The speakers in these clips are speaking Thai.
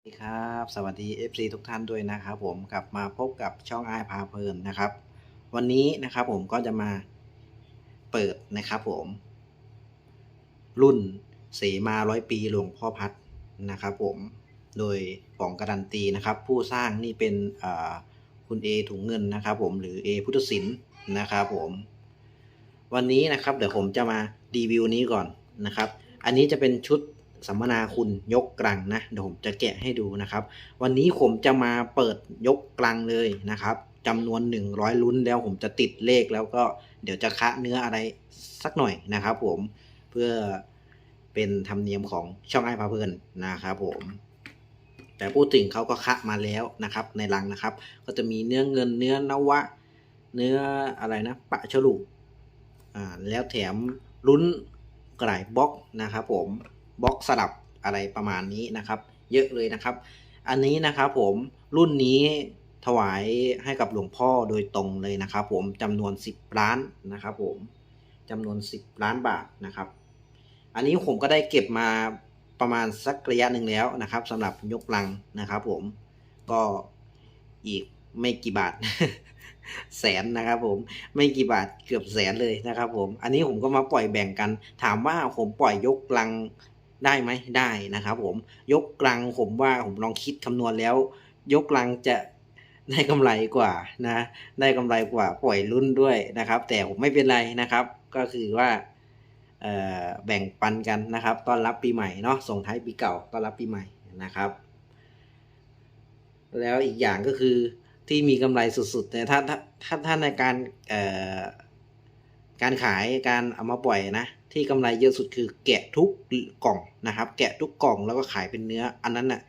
สวัสดีครับสวัสดี FC ทุกท่านด้วยนะครับผมกลับมาพบกับช่องไอพาเพลินนะครับ วันนี้นะครับผมก็จะมาเปิดนะครับผม รุ่นเสมาร้อยปีหลวงพ่อพัดนะครับผมโดยป๋องการันตีนะครับ ผู้สร้างนี่เป็นคุณเอถุงเงินนะครับผมหรือเอพุทธศิลป์นะครับผมวันนี้นะครับเดี๋ยวผมจะมารีวิวนี้ก่อนนะครับ อันนี้จะเป็นชุด สัมมนาคุณยกกลังนะเดี๋ยวผมจะแกะให้ดูนะครับ วันนี้ผมจะมาเปิดยกกลังเลยนะครับจำนวน 100 ลุ้นแล้วผมจะติดเลขแล้วก็เดี๋ยวจะคะเนื้ออะไรสักหน่อยนะครับ ผมเพื่อเป็นธรรมเนียมของช่องไอ้พาเพลินนะครับผมแต่พูดถึงเขาก็คะมาแล้วนะครับ ในรังนะครับ ก็จะมีเนื้อเงินเนื้อนวะ เนื้ออะไรนะ ปะฉลุอ่าแล้วแถมลุ้นกระไรบล็อกนะครับผม บล็อกสลับอะไรประมาณนี้นะครับ เยอะเลยนะครับ อันนี้นะครับผมรุ่นนี้ถวายให้กับหลวงพ่อโดยตรงเลยนะครับ ผมจำนวน 10 ล้านนะครับ ผมจำนวน 10 ล้านบาทนะครับ อันนี้ผมก็ได้เก็บมาประมาณสักระยะหนึ่งแล้วนะครับสำหรับยกลังนะครับ ผมก็อีกไม่กี่บาทแสนนะครับ ผมไม่กี่บาทเกือบแสนเลยนะครับ ผม อันนี้ผมก็มาปล่อยแบ่งกัน ถามว่าผมปล่อยยกลัง ได้ไหมได้นะครับผมยกกลังผมว่าผมลองคิดคำนวณแล้วยกลังจะได้กำไรกว่านะได้กำไรกว่าปล่อยรุ่นด้วยนะครับ แต่ผมไม่เป็นไรนะครับ ก็คือว่าแบ่งปันกันนะครับต้อนรับปีใหม่เนาะส่งท้ายปีเก่าต้อนรับปีใหม่นะครับ แล้วอีกอย่างก็คือที่มีกำไรสุดๆเนี่ยถ้าถ้าถ้าในการการขายการเอามาปล่อยนะ ที่กำไรเยอะสุดคือแกะทุกกล่องนะครับ แกะทุกกล่องแล้วก็ขายเป็นเนื้อ อันนั้นน่ะ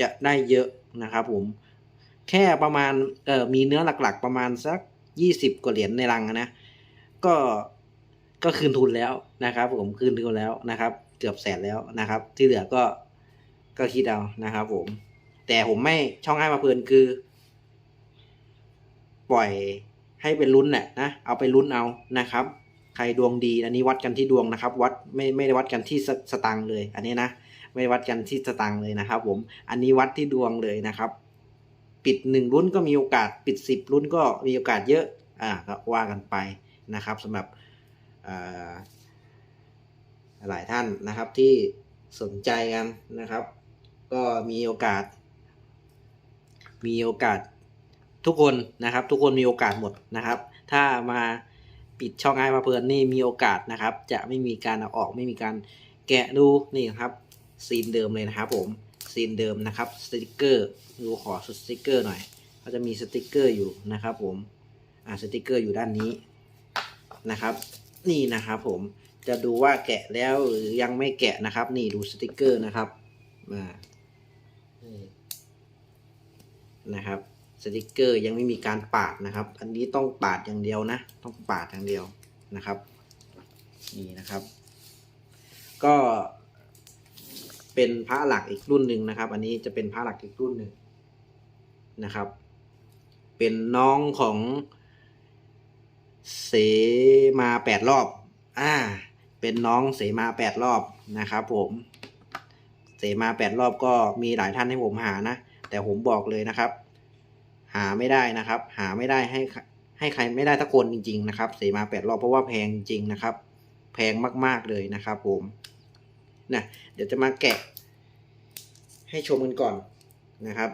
จะได้เยอะนะครับผม แค่ประมาณเอ่อมีเนื้อหลักๆ ประมาณสักยี่สิบกว่าเหรียญในรังนะ ก็ก็คืนทุนแล้วนะครับ ผมคืนทุนแล้วนะครับ เกือบแสนแล้วนะครับ ที่เหลือก็ก็คิดเอานะครับ ผม แต่ผมไม่ช่องให้มาเพลินคือ ปล่อยให้เป็นลุ้นแหละนะเอาไปลุ้นเอานะครับ ใครดวงดี อันนี้วัดกันที่ดวงนะครับ วัดไม่ไม่ได้วัดกันที่สสตังค์เลย อันนี้นะ ไม่ได้วัดกันที่สตังค์เลยนะครับ ผม อันนี้วัดที่ดวงเลยนะครับ ปิดหนึ่งลุ้นก็มีโอกาส ปิดสิบลุ้นก็มีโอกาสเยอะ อ่าก็ว่ากันไปนะครับสำหรับหลายท่านนะครับที่สนใจกันนะครับ ก็มีโอกาส มีโอกาสทุกคนนะครับ ทุกคนมีโอกาสหมดนะครับ ถ้ามา ปิดช่องไอ้มาเพลินนี่มีโอกาสนะครับ จะไม่มีการเอาออกไม่มีการแกะดูนี่ครับซีนเดิมเลยนะครับผมซีนเดิมนะครับสติกเกอร์ดูขอสติกเกอร์หน่อยก็จะมีสติกเกอร์อยู่นะครับ ผมอ่าสติกเกอร์อยู่ด้านนี้นะครับ นี่นะครับผมจะดูว่าแกะแล้วหรือยังไม่แกะนะครับ นี่ดูสติกเกอร์นะครับอ่านะครับ สติกเกอร์ยังไม่มีการปาดนะครับ อันนี้ต้องปาดอย่างเดียวนะ ต้องปาดอย่างเดียวนะครับ นี่นะครับ ก็เป็นพระหลักอีกรุ่นหนึ่งนะครับ อันนี้จะเป็นพระหลักอีกรุ่นหนึ่งนะครับ เป็นน้องของเสมาแปดรอบ อ่า เป็นน้องเสมาแปดรอบนะครับ ผม เสมาแปดรอบก็มีหลายท่านให้ผมหานะ แต่ผมบอกเลยนะครับ หาไม่ได้นะครับ หาไม่ได้ให้ให้ใครไม่ได้ทักคนจริง ๆ นะครับเสมาแปดรอบเพราะว่าแพงจริงนะครับ แพงมาก ๆเลยนะครับ ผมนะเดี๋ยวจะมาแกะ ให้ชมกันก่อนนะครับ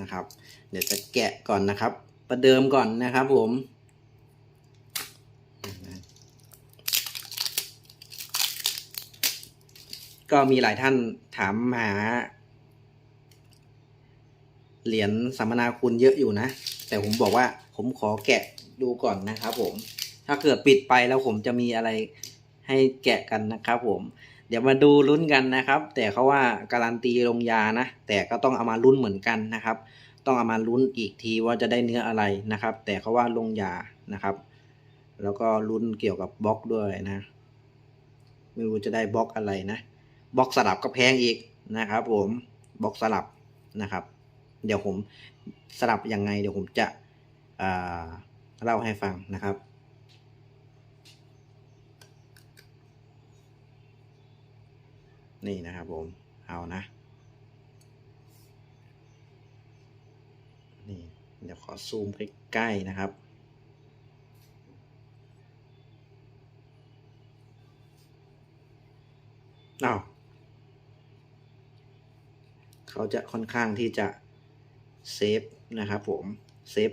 นะครับ เดี๋ยวจะแกะก่อนนะครับ ประเดิมก่อนนะครับผม ก็มีหลายท่านถามหา เหรียญสัมมนาคุณเยอะอยู่นะ แต่ผมบอกว่าผมขอแกะดูก่อนนะครับผม ถ้าเกิดปิดไปแล้วผมจะมีอะไรให้แกะกันนะครับผม เดี๋ยวมาดูลุ้นกันนะครับ แต่เขาว่าการันตีลงยานะ แต่ก็ต้องเอามาลุ้นเหมือนกันนะครับ ต้องเอามาลุ้นอีกทีว่าจะได้เนื้ออะไรนะครับ แต่เขาว่าลงยานะครับ แล้วก็ลุ้นเกี่ยวกับบล็อกด้วยนะ ไม่รู้จะได้บล็อกอะไรนะ บล็อกสลับก็แพงอีกนะครับผมบล็อกสลับนะครับ เดี๋ยวผมสลับยังไง เดี๋ยวผมจะเล่าให้ฟังนะครับนี่นะครับผม เอานะ นี่ เดี๋ยวขอซูมใกล้ๆนะครับ อ้าว เขาจะค่อนข้างที่จะเซฟนะครับผมเซฟ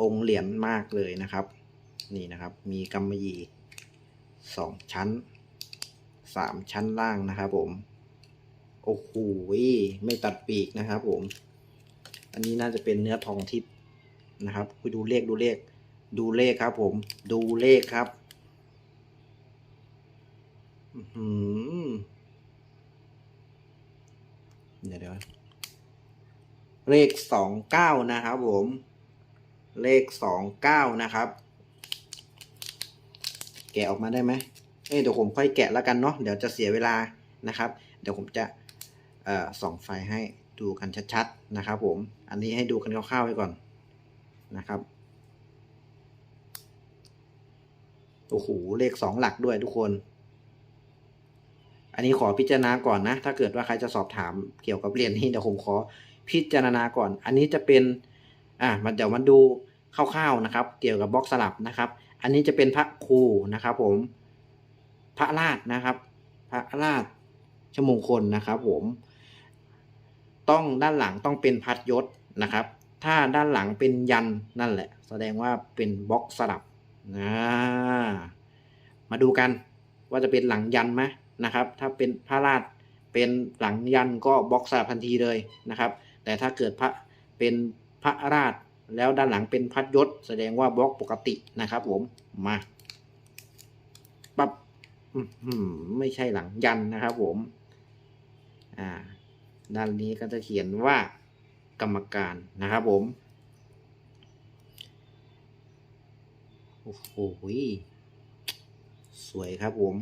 องเหรียญมากเลยนะครับ นี่นะครับ มีกำมะหยี่สองชั้นสามชั้นล่างนะครับผม โอ้โหไม่ตัดปีกนะครับผม อันนี้น่าจะเป็นเนื้อทองทิพย์นะครับไปดูเลขดูเลข ดูเลขครับผม ดูเลขครับ อื้อหือ เดี๋ยวเดี๋ยวเลขสองเก้านะครับผม เลขสองเก้านะครับ แกะออกมาได้ไหมเอ้เดี๋ยวผมค่อยแกะแล้วกันเนาะเดี๋ยวจะเสียเวลานะครับ เดี๋ยวผมจะเอ่อส่องไฟให้ดูกันชัดๆนะครับ ผม อันนี้ให้ดูกันคร่าวๆไว้ก่อนนะครับโอ้โหเลขสองหลักด้วยทุกคน อันนี้ขอพิจารณาก่อนนะ ถ้าเกิดว่าใครจะสอบถามเกี่ยวกับเรียญนี้เดี๋ยวผมขอพิจารณาก่อน อันนี้จะเป็นอ่ามันเดี๋ยวมันดูคร่าวๆนะครับ เกี่ยวกับบล็อกสลับนะครับ อันนี้จะเป็นพระครูนะครับ ผม พระราชนะครับ พระราชชมงคลนะครับผม ต้องด้านหลังต้องเป็นพัดยศนะครับ ถ้าด้านหลังเป็นยันนั่นแหละ แสดงว่าเป็นบล็อกสลับนะมาดูกันว่าจะเป็นหลังยันไหม นะครับ ถ้าเป็นพระราชเป็นหลังยันก็บล็อกสลับทันทีเลยนะครับ แต่ถ้าเกิดพระเป็นพระราชแล้วด้านหลังเป็นพัดยศ แสดงว่าบล็อกปกตินะครับ ผมมาปั๊บไม่ใช่หลังยันนะครับ ผมอ่าด้านนี้ก็จะเขียนว่ากรรมการนะครับ ผมโอ้โหสวยครับผม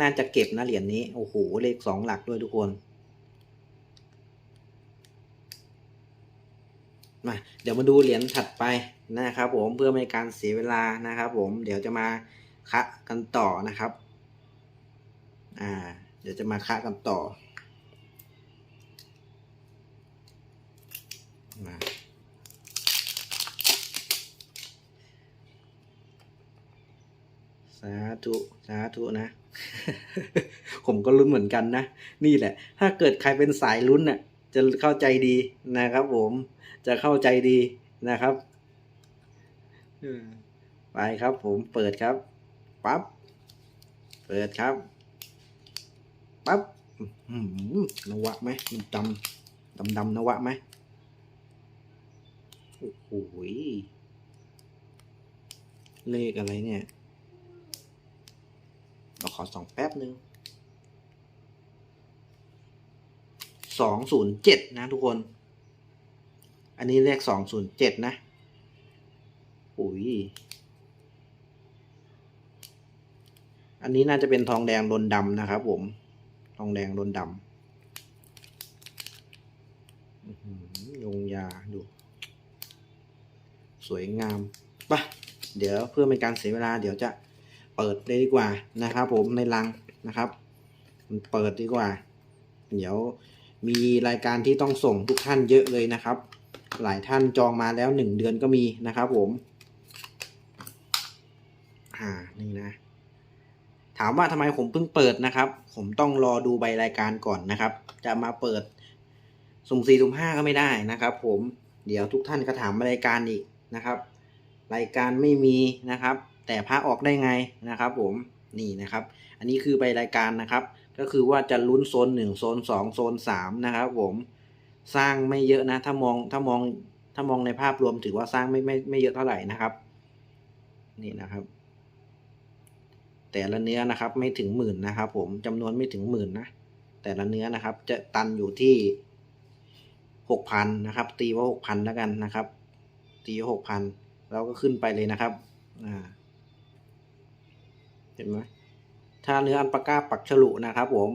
น่าจะเก็บนะเหรียญนี้ โอ้โห เลขสองหลักด้วยทุกคน มาเดี๋ยวมาดูเหรียญถัดไปนะครับผมเพื่อไม่ให้การเสียเวลานะครับผมเดี๋ยวจะมาคะกันต่อนะครับ อ่า เดี๋ยวจะมาคะกันต่อมา สาธุสาธุนะ ผมก็ลุ้นเหมือนกันนะ นี่แหละ ถ้าเกิดใครเป็นสายลุ้นน่ะ จะเข้าใจดีนะครับผมจะเข้าใจดีนะครับไปครับผมเปิดครับปั๊บเปิดครับปั๊บนวะไหมมันดำดำดำนวะไหมโอ้โหเลขอะไรเนี่ย เราขอส่องแป๊บหนึ่งสองศูนย์เจ็ดนะทุกคน อันนี้เลขสองศูนย์เจ็ดนะโอ้ยอันนี้น่าจะเป็นทองแดงลนดำนะครับผม ทองแดงลนดำอื้อหือยงยาดู สวยงามปะเดี๋ยวเพื่อเป็นการเสียเวลา เดี๋ยวจะ เปิดเลยดีกว่านะครับ ผมในรังนะครับเปิดดีกว่า เดี๋ยวมีรายการที่ต้องส่งทุกท่านเยอะเลยนะครับ หลายท่านจองมาแล้วหนึ่งเดือนก็มีนะครับ ผม อ่านี่นะ ถามว่าทำไมผมเพิ่งเปิดนะครับ ผมต้องรอดูใบรายการก่อนนะครับ จะมาเปิดสุ่มสี่สุ่มห้าก็ไม่ได้นะครับ ผมเดี๋ยวทุกท่านก็ถามรายการอีกนะครับ รายการไม่มีนะครับ แต่พระออกได้ไงนะครับ ผมนี่นะครับ อันนี้คือใบรายการนะครับ ก็คือว่าจะลุ้นโซนหนึ่งโซนสองโซนสามนะครับ ผมสร้างไม่เยอะนะ ถ้ามองถ้ามองถ้ามองในภาพรวมถือว่าสร้างไม่ไม่ไม่เยอะเท่าไหร่นะครับ นี่นะครับ แต่ละเนื้อนะครับ ไม่ถึงหมื่นนะครับ ผมจำนวนไม่ถึงหมื่นนะแต่ละเนื้อนะครับ จะตันอยู่ที่หกพันนะครับ ตีว่าหกพันแล้วกันนะครับ ตีว่าหกพันเราก็ขึ้นไปเลยนะครับ อ่า ห็นไหมถ้าเนื้ออันปาก้าปักฉลุนะครับผม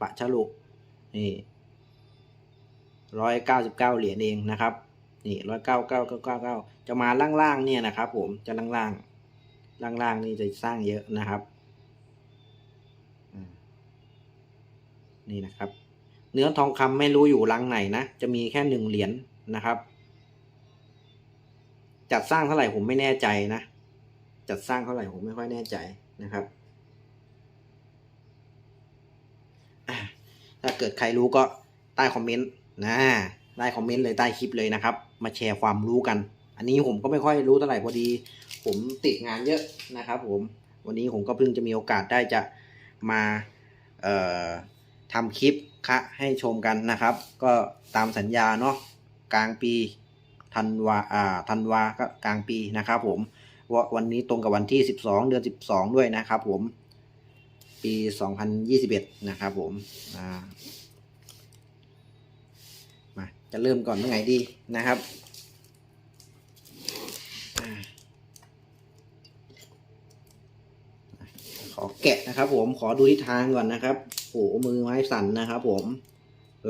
ปักฉลุนี่ร้อยเก้าสิบเก้าเหรียญเองนะครับนี่ร้อยเก้าเก้าเก้าเก้าเก้าจะมาล่างๆเนี่ยนะครับ ผมจะล่างๆล่างๆนี่จะสร้างเยอะนะครับนี่นะครับ เนื้อทองคำไม่รู้อยู่รังไหนนะจะมีแค่หนึ่งเหรียญนะครับ จัดสร้างเท่าไหร่ผมไม่แน่ใจนะ จัดสร้างเท่าไหร่ผมไม่ค่อยแน่ใจ นะครับถ้าเกิดใครรู้ก็ใต้คอมเมนต์นะใต้คอมเมนต์เลยใต้คลิปเลยนะครับ มาแชร์ความรู้กัน อันนี้ผมก็ไม่ค่อยรู้เท่าไหร่พอดี ผมติดงานเยอะนะครับ ผมวันนี้ผมก็เพิ่งจะมีโอกาสได้จะมาทำคลิปคะให้ชมกันนะครับ ก็ตามสัญญาเนาะกลางปีธันวาอ่าธันวาก็กลางปีนะครับผม ว่าวันนี้ตรงกับวันที่ 12 เดือน 12 ด้วยนะครับผม ปี 2021 นะครับผมมาจะเริ่มก่อนเมื่อไงดีนะครับขอแกะนะครับผมขอดูทิศทางก่อนนะครับโอ้มือไม้สั่นนะครับผม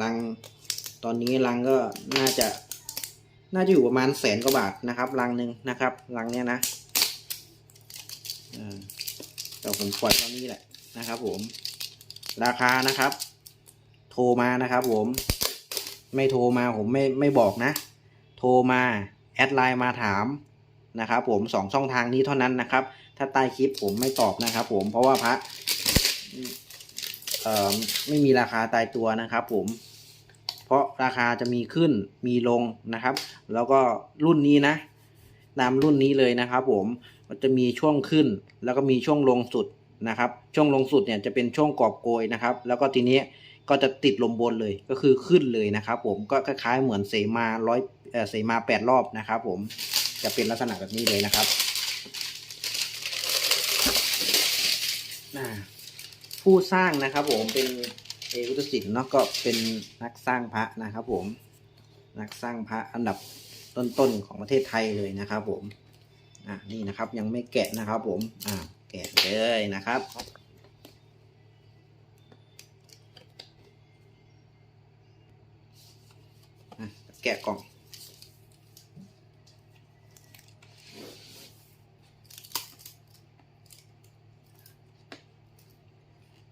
ลังตอนนี้ลังก็น่าจะ น่าจะอยู่ประมาณแสนกว่าบาทนะครับลังหนึ่งนะครับลังเนี้ยนะ แต่ผมปล่อยตอนนี้แหละนะครับ ผม ราคานะครับ โทรมานะครับ ผม ไม่โทรมาผมไม่ไม่บอกนะ โทรมาแอดไลน์มาถามนะครับ ผมสองช่องทางนี้เท่านั้นนะครับ ถ้าใต้คลิปผมไม่ตอบนะครับ ผมเพราะว่าพระเอ่อไม่มีราคาตายตัวนะครับ ผม เพราะราคาจะมีขึ้นมีลงนะครับ แล้วก็รุ่นนี้นะตามรุ่นนี้เลยนะครับ ผม มันจะมีช่วงขึ้น แล้วก็มีช่วงลงสุดนะครับ ช่วงลงสุดเนี่ยจะเป็นช่วงกอบโกยนะครับ แล้วก็ทีนี้ก็จะติดลมบนเลยก็คือขึ้นเลยนะครับผมก็คล้ายๆเหมือนเสมาร้อยเสมาแปดรอบนะครับผมจะเป็นลักษณะแบบนี้เลยนะครับผู้สร้างนะครับผมเป็นเอวุตศิลป์เนาะก็เป็นนักสร้างพระนะครับผมนักสร้างพระอันดับต้นๆของประเทศไทยเลยนะครับผม อ่านี่นะครับยังไม่แกะนะครับ ผมอ่าแกะเลยนะครับแกะกล่อง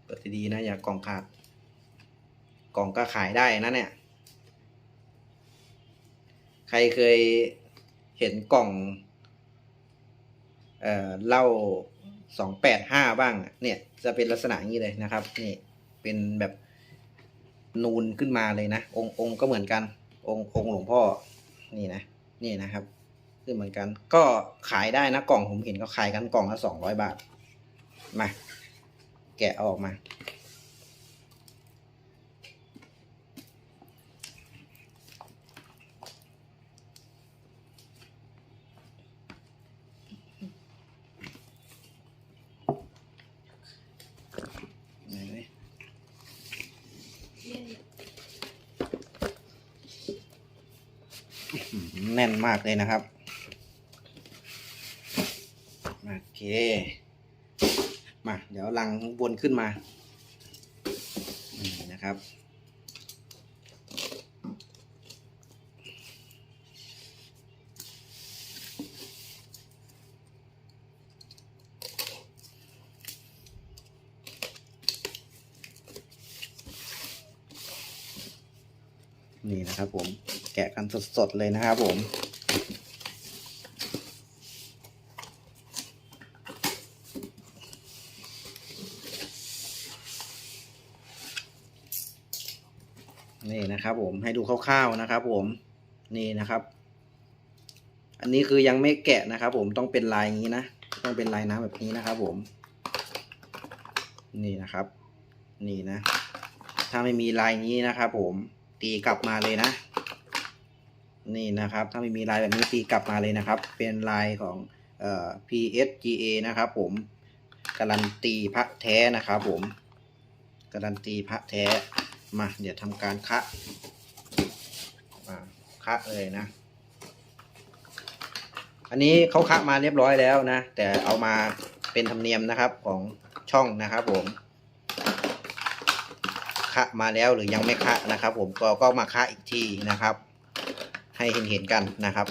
เปิดดีๆนะ อย่ากล่องขาด กล่องก็ขายได้นะเนี่ย ใครเคยเห็นกล่อง เอ่อเล้าสองแปดห้าบ้างเนี่ยจะเป็นลักษณะอย่างนี้เลยนะครับนี่เป็นแบบนูนขึ้นมาเลยนะ องค์องค์ก็เหมือนกัน องค์องค์หลวงพ่อนี่นะนี่นะครับขึ้นเหมือนกันก็ขายได้นะกล่องผมเห็นเขาขายกันกล่องละสองร้อยบาทมาแกะออกมา ไหนเลยอื้อหือ แน่นมากเลยนะครับ โอเค มา เดี๋ยวลังวนขึ้นมา นี่นะครับ นี่นะครับผม แกะกันสดๆเลยนะครับผม นี่นะครับผมให้ดูคร่าวๆนะครับผมนี่นะครับ อันนี้คือยังไม่แกะนะครับผมต้องเป็นลายนี้นะ ต้องเป็นลายน้ำแบบนี้นะครับผม นี่นะครับ นี่นะ ถ้าไม่มีลายนี้นะครับผมตีกลับมาเลยนะ นี่นะครับ ถ้าไม่มีลายแบบนี้ตีกลับมาเลยนะครับ เป็นลายของเอ่อ PSGA นะครับ ผมการันตีพระแท้นะครับ ผมการันตีพระแท้มาเดี๋ยวทำการคะมาคะเลยนะ อันนี้เขาคะมาเรียบร้อยแล้วนะ แต่เอามาเป็นธรรมเนียมนะครับของช่องนะครับ ผมคะมาแล้วหรือยังไม่คะนะครับ ผมก็ก็มาคะอีกทีนะครับ ให้เห็นเห็นกันนะครับ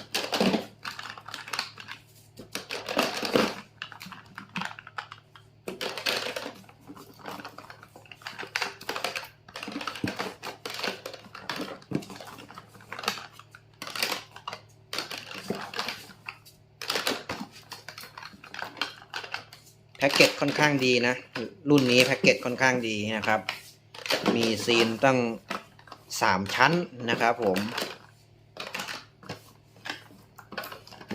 แพ็กเกจค่อนข้างดีนะ รุ่นนี้แพ็กเกจค่อนข้างดีนะครับ มีซีนตั้ง 3 ชั้นนะครับผม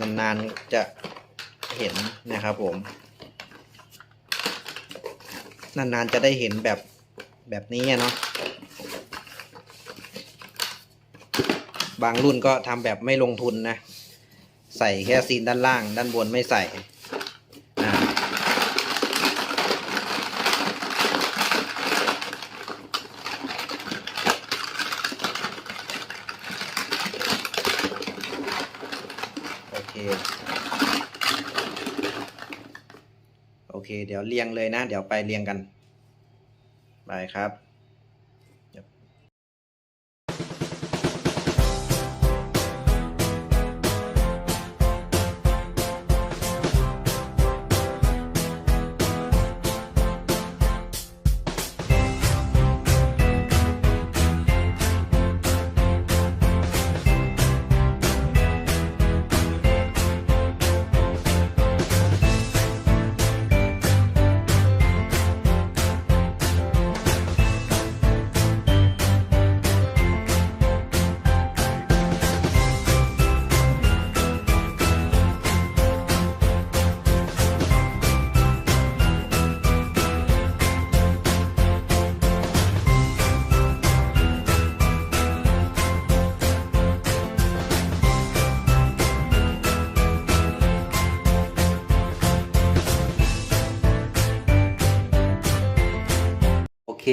นานๆจะเห็นนะครับผม นานๆจะได้เห็นแบบแบบนี้เนาะบางรุ่นก็ทำแบบไม่ลงทุนนะ ใส่แค่ซีนด้านล่าง ด้านบนไม่ใส่อ่าโอเค โอ เดี๋ยวเรียงเลยนะ เดี๋ยวไปเรียงกัน ไปครับ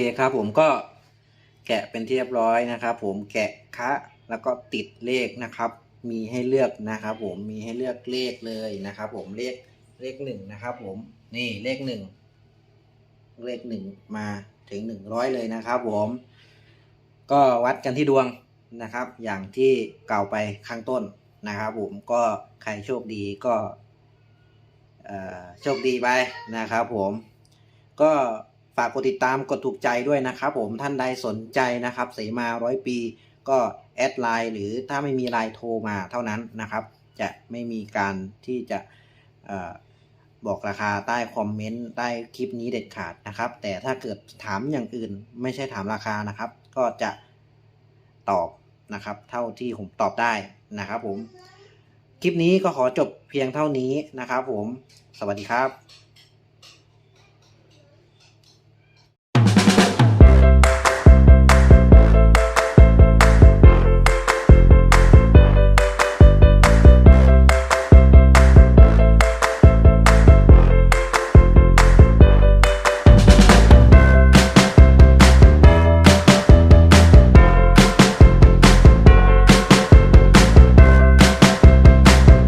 คครับผมก็แกะเป็นที่เรียบร้อยนะครับ ผมแกะคะแล้วก็ติดเลขนะครับ มีให้เลือกนะครับ ผมมีให้เลือกเลขเลยนะครับ ผมเลขเลขหนึ่งนะครับ ผมนี่เลขหนึ่งเลขหนึ่งมาถึงหนึ่งร้อยเลยนะครับ ผม ก็วัดกันที่ดวงนะครับ อย่างที่กล่าวไปข้างต้นนะครับ ผมก็ใครโชคดีก็โชคดีไปนะครับ ผมก็ ฝากกดติดตามกดถูกใจด้วยนะครับผมท่านใดสนใจนะครับเสมาร้อยปีก็แอดไลน์หรือถ้าไม่มีไลน์โทรมาเท่านั้นนะครับ จะไม่มีการที่จะอบอกราคาใต้คอมเมนต์ใต้คลิปนี้เด็ดขาดนะครับ แต่ถ้าเกิดถามอย่างอื่น ไม่ใช่ถามราคานะครับ ก็จะตอบนะครับ เท่าที่ผมตอบได้นะครับผม คลิปนี้ก็ขอจบเพียงเท่านี้นะครับผม สวัสดีครับ